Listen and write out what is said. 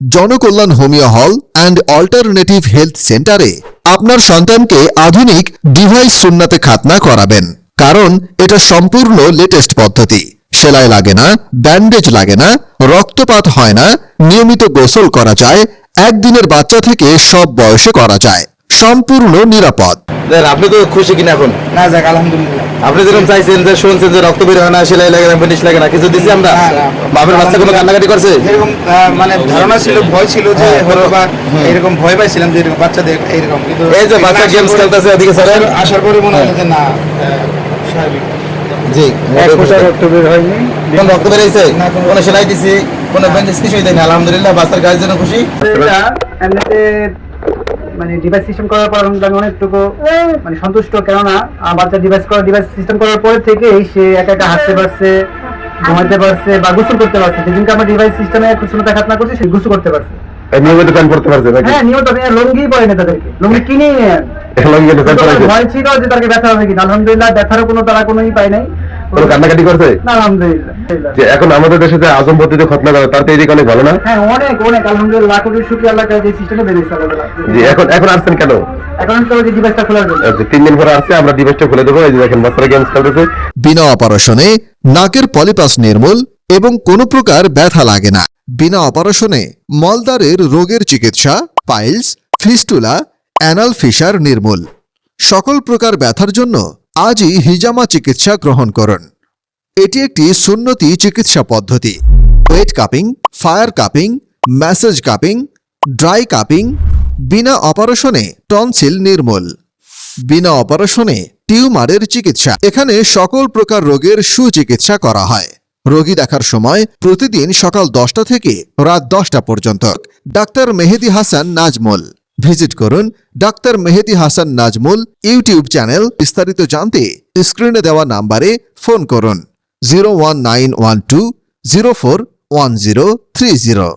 Janakalyan homeo hall and alternative health সেন্টারে আপনার সন্তানকে আধুনিক ডিভাইস সুন্নাতে খাতনা করাবেন। কারণ এটা সম্পূর্ণ লেটেস্ট পদ্ধতি। সেলাই লাগে না, ব্যান্ডেজ লাগে না, রক্তপাত হয় না, নিয়মিত গোসল করা যায়, একদিনের বাচ্চা থেকে সব বয়সে করা যায়। সম্পূর্ণ নিরাপদ। আপনি তো খুশি কিনা এখন? না যাক আলহামদুলিল্লাহ। আপনি যেরকম চাইছেন যে শুনছেন যে রক্ত বের হয় না সেলাই লাগে না ব্যান্ডেজ লাগে না কিছু দিছি আমরা? না, না। বাপের বাচ্চা কোনো কান্নাকাটি করছে? যেরকম আহ, মানে ধারণা ছিল ভয় ছিল যে হয়তো বা এরকম ভয় পাইছিলাম যে এরকম বাচ্চাদের এরকম কিন্তু এই যে বাচ্চা আসার গেমস পরে- খেলতেছে এদিকে স্যার আসার পরে মনে হলো যে না আহ, স্বাভাবিক। জি। রক্ত বের হয়নি। কোন রক্ত বেরিয়েছে না, কোনো- কোনো সেলাই দিছি কোনো ব্যান্ডেজ কিছুই দেয়নি। আলহামদুলিল্লাহ বাচ্চার গায়ের জন্য খুশি। এমনিতে মানে ডিভাইস সিস্টেম করার পর আমি অনেকটুকু মানে সন্তুষ্ট কেননা বাচ্চা ডিভাইস করা ডিভাইস সিস্টেম করার পরে থেকেই সে একা একা হাঁটতে পারছে ঘুমাইতে পারছে বা গোসল করতে পারছে। যেদিনকে আমরা ডিভাইস সিস্টেমে কুসুমতা খাতনা করছি সে গোসল করতে পারছে। নিয়মিত হ্যাঁ নিয়মিত আপনি পরে না তাদেরকে। লুঙ্গি লঙ্গি প্যান্ট কিন্তু আমার পরাইছে ভয় ছিল যে তাকে ব্যথা হবে কিনা আলহামদুলিল্লাহ ব্যথারও কোনো তারা কোনোই পায় নাই। কান্নাকাটি করছে? না আলহামদুলিল্লাহ। যে এখন আমাদের দেশে যে আজম পদ্ধতিতে খতনা করে তার তো এদিকে অনেক ভালো না? হ্যাঁ অনেক অনেক আলহামদুলিল্লাহ কোটি শুক্রিয়া আল্লাহ যে সিস্টেমে বেরিয়েছে এখন এখন আসছেন কেন? এখন তো যে ডিভাইসটা খোলার জন্য। তিন দিন পরে আসছে আমরা ডিভাইসটা খুলে দেবো। এই যে দেখেন বাচ্চারা গেমস খেলতেছে। বিনা অপারেশনে নাকের পলিপাস নির্মূল এবং কোনো প্রকার ব্যথা লাগে না। বিনা অপারেশনে মলদারের রোগের চিকিৎসা পাইলস ফিস্টুলা অ্যানাল ফিসার নির্মূল। সকল প্রকার ব্যথার জন্য আজই হিজামা চিকিৎসা গ্রহণ করুন। এটি একটি সুন্নতি চিকিৎসা পদ্ধতি। Wet cupping fire cupping massage cupping dry cupping বিনা অপারেশনে টনসিল নির্মূল। বিনা অপারেশনে টিউমারের চিকিৎসা। এখানে সকল প্রকার রোগের সুচিকিৎসা করা হয়। রোগী দেখার সময় প্রতিদিন সকাল দশটা থেকে রাত দশটা পর্যন্ত। ডাক্তার মেহেদি হাসান নাজমুল। ভিজিট করুন doctor Mehedi Hasan Nazmul YouTube channel. বিস্তারিত জানতে স্ক্রিনে দেওয়া নাম্বারে ফোন করুন। Zero one nine one two zero four one zero three zero